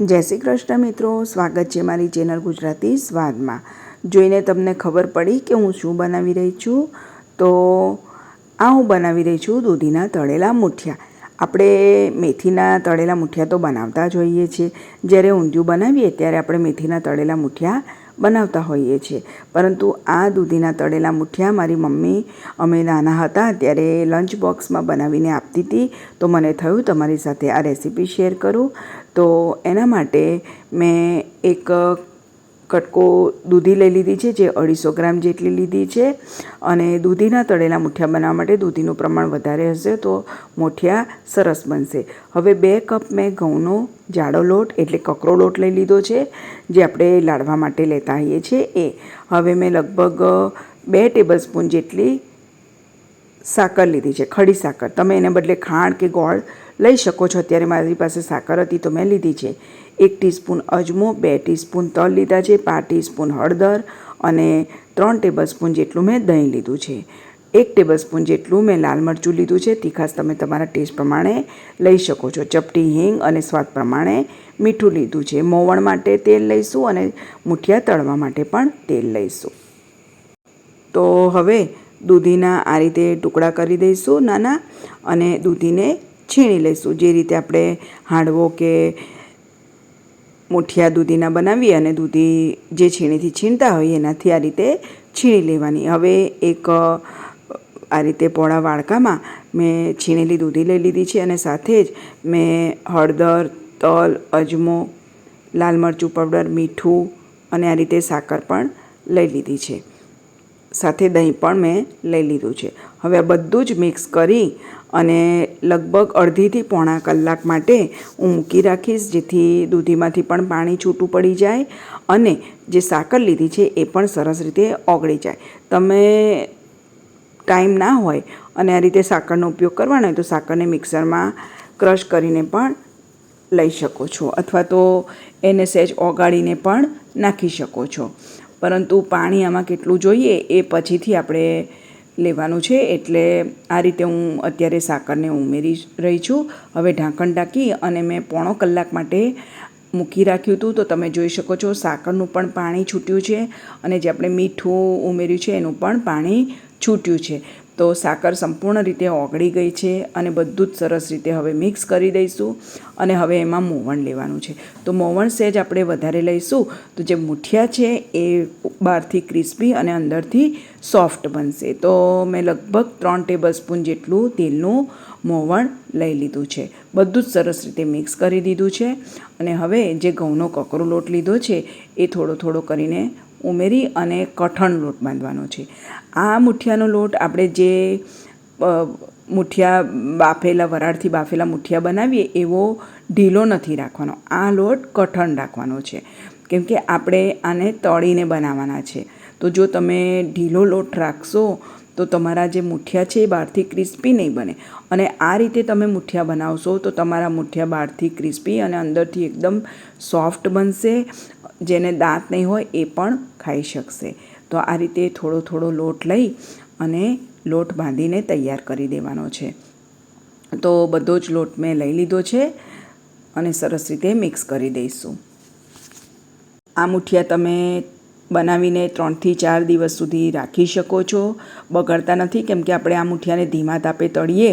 જય શ્રી કૃષ્ણ મિત્રો, સ્વાગત છે મારી ચેનલ ગુજરાતી સ્વાદમાં. જોઈને તમને ખબર પડી કે હું શું બનાવી રહી છું? તો આ હું બનાવી રહી છું દૂધીના તળેલા મુઠિયા. આપણે મેથીના તળેલા મુઠિયા તો બનાવતા જ હોઈએ છીએ. જ્યારે ઊંધિયું બનાવીએ ત્યારે આપણે મેથીના તળેલા મુઠિયા બનાવતા હોઈએ છીએ. પરંતુ આ દૂધીના તળેલા મુઠિયા મારી મમ્મી અમે નાના હતા ત્યારે લંચ બોક્સમાં બનાવીને આપતી હતી. તો મને થયું તમારી સાથે આ રેસીપી શેર કરું. તો એના માટે મેં એક કટકો દૂધી લઈ લીધી છે, જે અઢીસો ગ્રામ જેટલી લીધી છે અને દૂધીના તળેલા મુઠિયા બનાવવા માટે દૂધીનું પ્રમાણ વધારે હશે તો મુઠિયા સરસ બનશે. હવે બે કપ મેં ઘઉંનો જાડો લોટ એટલે કકરો લોટ લઈ લીધો છે, જે આપણે લાડવા માટે લેતા હોઈએ છીએ. એ હવે મેં લગભગ બે ટેબલ સ્પૂન જેટલી સાકર લીધી છે, ખડી સાકર. તમે એને બદલે ખાંડ કે ગોળ લઈ શકો છો. અત્યારે મારી પાસે સાકર હતી તો મેં લીધી છે. એક ટીસ્પૂન અજમો, બે ટીસ્પૂન તલ લીધા છે, પાંચ ટીસ્પૂન હળદર અને ત્રણ ટેબલ સ્પૂન જેટલું મેં દહીં લીધું છે. એક ટેબલ સ્પૂન જેટલું મેં લાલ મરચું લીધું છે. તીખાસ તમે તમારા ટેસ્ટ પ્રમાણે લઈ શકો છો. ચપટી હિંગ અને સ્વાદ પ્રમાણે મીઠું લીધું છે. મોવણ માટે તેલ લઈશું અને મુઠિયા તળવા માટે પણ તેલ લઈશું. તો હવે દૂધીના આ રીતે ટુકડા કરી દઈશું નાના અને દૂધીને છીણી લઈશું. જે રીતે આપણે હાંડવો કે મુઠિયા દૂધીના બનાવી અને દૂધી જે છીણીથી છીણતા હોય એનાથી આ રીતે છીણી લેવાની. હવે એક આ રીતે પોળા વાડકામાં મેં છીણેલી દૂધી લઈ લીધી છે અને સાથે જ મેં હળદર, તલ, અજમો, લાલ મરચું પાવડર, મીઠું અને આ રીતે સાકર પણ લઈ લીધી છે. સાથે દહીં પણ મેં લઈ લીધું છે. હવે આ બધું જ મિક્સ કરી અને લગભગ અડધીથી પોણા કલાક માટે હું મૂકી રાખીશ, જેથી દૂધીમાંથી પણ પાણી છૂટું પડી જાય અને જે સાકર લીધી છે એ પણ સરસ રીતે ઓગળી જાય. તમે ટાઈમ ના હોય અને આ રીતે સાકરનો ઉપયોગ કરવાનો હોય તો સાકરને મિક્સરમાં ક્રશ કરીને પણ લઈ શકો છો અથવા તો એને સહેજ ઓગાળીને પણ નાખી શકો છો. પરંતુ પાણી આમાં કેટલું જોઈએ એ પછીથી આપણે લેવાનું છે એટલે આ રીતે હું અત્યારે સાકરને ઉમેરી રહી છું. હવે ઢાંકણ ઢાંકી અને મેં પોણો કલાક માટે મૂકી રાખ્યું હતું. તો તમે જોઈ શકો છો સાકરનું પણ પાણી છૂટ્યું છે અને જે આપણે મીઠું ઉમેર્યું છે એનું પણ પાણી છૂટ્યું છે. તો સાકર સંપૂર્ણ રીતે ઓગળી ગઈ છે અને બધું જ સરસ રીતે હવે મિક્સ કરી દઈશું અને હવે એમાં મોવણ લેવાનું છે. તો મોવણ સહેજ આપણે વધારે લઈશું. તો જે મુઠિયા છે એ બહારથી ક્રિસ્પી અને અંદરથી સોફ્ટ બનશે. તો મેં લગભગ ત્રણ ટેબલ સ્પૂન જેટલું તેલનું મોવણ લઈ લીધું છે. બધું જ સરસ રીતે મિક્સ કરી દીધું છે. અને હવે જે ઘઉંનો કકરો લોટ લીધો છે એ થોડો થોડો કરીને ઉમેરી અને કઠણ લોટ બાંધવાનો છે. આ મુઠિયાનો લોટ આપણે જે મુઠિયા બાફેલા, વરાળથી બાફેલા મુઠિયા બનાવીએ એવો ઢીલો નથી રાખવાનો. આ લોટ કઠણ રાખવાનો છે. કેમ કે આપણે આને તળીને બનાવવાના છે. તો જો તમે ઢીલો લોટ રાખશો, તો તમારા જે મુઠિયા છે એ બહારથી ક્રિસ્પી નહીં બને. અને આ રીતે તમે મુઠિયા બનાવશો, તો તમારા મુઠિયા બહારથી ક્રિસ્પી અને અંદરથી એકદમ સોફ્ટ બનશે જેને દાંત નહીં હોય એ પણ ખાઈ શકશે. તો આ રીતે થોડો થોડો લોટ લઈ અને લોટ બાંધીને તૈયાર કરી દેવાનો છે. તો બધો જ લોટ મેં લઈ લીધો છે અને સરસ રીતે મિક્સ કરી દઈશું. આ મુઠિયા તમે બનાવીને ત્રણથી ચાર દિવસ સુધી રાખી શકો છો. બગડતા નથી કેમ કે આપણે આ મુઠિયાને ધીમા તાપે તળીએ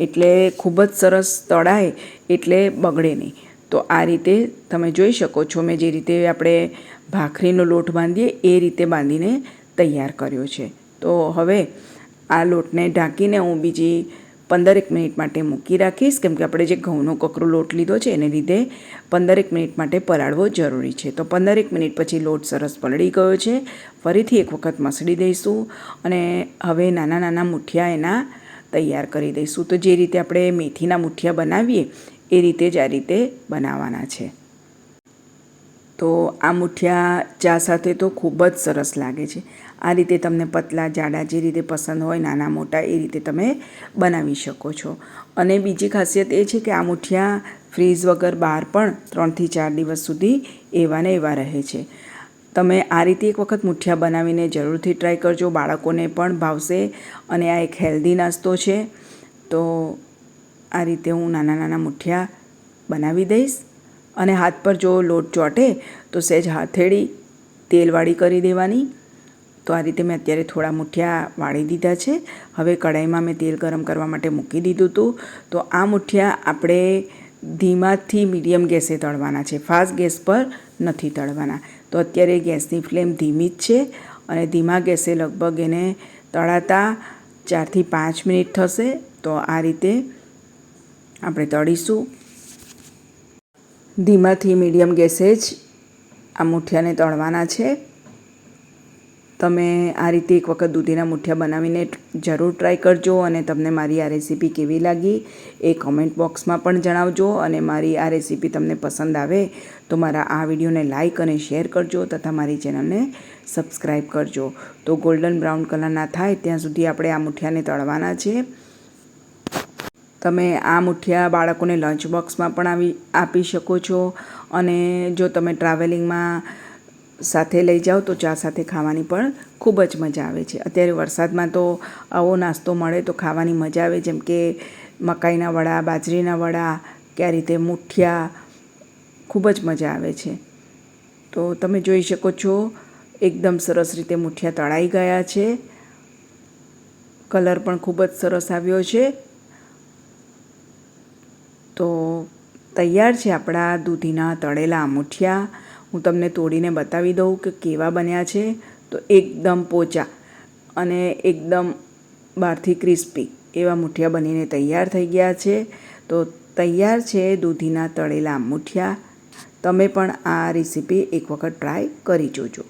એટલે ખૂબ જ સરસ તળાય એટલે બગડે નહીં. તો આ રીતે તમે જોઈ શકો છો મેં જે રીતે આપણે ભાખરીનો લોટ બાંધીએ એ રીતે બાંધીને તૈયાર કર્યો છે. તો હવે આ લોટને ઢાંકીને હું બીજી પંદરેક મિનિટ માટે મૂકી રાખીશ, કેમ કે આપણે જે ઘઉંનો કકરો લોટ લીધો છે એને લીધે પંદરેક મિનિટ માટે પલાળવો જરૂરી છે. તો પંદરેક મિનિટ પછી લોટ સરસ પલળી ગયો છે. ફરીથી એક વખત મસળી દઈશું અને હવે નાના નાના મુઠિયા એના તૈયાર કરી દઈશું. તો જે રીતે આપણે મેથીના મુઠિયા બનાવીએ એ રીતે જ આ રીતે બનાવવાના છે. તો આ મુઠિયા ચા સાથે તો ખૂબ જ સરસ લાગે છે. આ રીતે તમને પતલા, જાડા જે રીતે પસંદ હોય, નાના, મોટા, એ રીતે તમે બનાવી શકો છો. અને બીજી ખાસિયત એ છે કે આ મુઠિયા ફ્રીઝ વગર બહાર પણ ત્રણથી ચાર દિવસ સુધી એવા ને એવા રહે છે. તમે આ રીતે એક વખત મુઠિયા બનાવીને જરૂરથી ટ્રાય કરજો. બાળકોને પણ ભાવશે અને આ એક હેલ્ધી નાસ્તો છે. તો આ રીતે હું નાના નાના મુઠિયા બનાવી દઈશ અને હાથ પર જો લોટ ચોંટે તો સહેજ હાથેળી તેલવાળી કરી દેવાની. તો આ રીતે મેં અત્યારે થોડા મુઠિયા વાળી દીધા છે. હવે કઢાઈમાં મેં તેલ ગરમ કરવા માટે મૂકી દીધું હતું તો આ મુઠિયા આપણે ધીમાથી મીડિયમ ગેસે તળવાના છે. ફાસ્ટ ગેસ પર નથી તળવાના. તો અત્યારે ગેસની ફ્લેમ ધીમી જ છે અને ધીમા ગેસે લગભગ એને તળાતા ચારથી પાંચ મિનિટ થશે. તો આ રીતે આપણે તળીશું. ધીમાથી મીડિયમ ગેસે જ આ મુઠિયાને તળવાના છે. તમે આ રીતે એક વખત દૂધીના મુઠિયા બનાવીને જરૂર ટ્રાય કરજો અને તમને મારી આ રેસીપી કેવી લાગી એ કમેન્ટ બોક્સમાં પણ જણાવજો અને મારી આ રેસીપી તમને પસંદ આવે તો મારા આ વિડીયોને લાઇક અને શેર કરજો તથા મારી ચેનલને સબસ્ક્રાઈબ કરજો. તો ગોલ્ડન બ્રાઉન કલરના થાય ત્યાં સુધી આપણે આ મુઠિયાને તળવાના છે. તમે આ મુઠિયા બાળકોને લંચ બોક્સમાં પણ આવી, આપી શકો છો. અને જો તમે ટ્રાવેલિંગમાં સાથે લઈ જાઓ તો ચા સાથે ખાવાની પણ ખૂબ જ મજા આવે છે. અત્યારે વરસાદમાં તો આવો નાસ્તો મળે તો ખાવાની મજા આવે, જેમ કે મકાઈના વડા, બાજરીના વડા, કે આ રીતે મુઠિયા, ખૂબ જ મજા આવે છે. તો તમે જોઈ શકો છો, એકદમ સરસ રીતે મુઠિયા તળાઈ ગયા છે. કલર પણ ખૂબ જ સરસ આવ્યો છે. તો તૈયાર છે આપણા દૂધીના તળેલા મુઠિયા. હું તમને તોડીને બતાવી દઉં કે કેવા બન્યા છે. તો એકદમ પોચા અને એકદમ બહારથી ક્રિસ્પી એવા મૂઠિયા બનીને તૈયાર થઈ ગયા છે. તો તૈયાર છે દૂધીના તળેલા મૂઠિયા. તમે પણ આ રેસીપી એક વખત ટ્રાય કરી જોજો.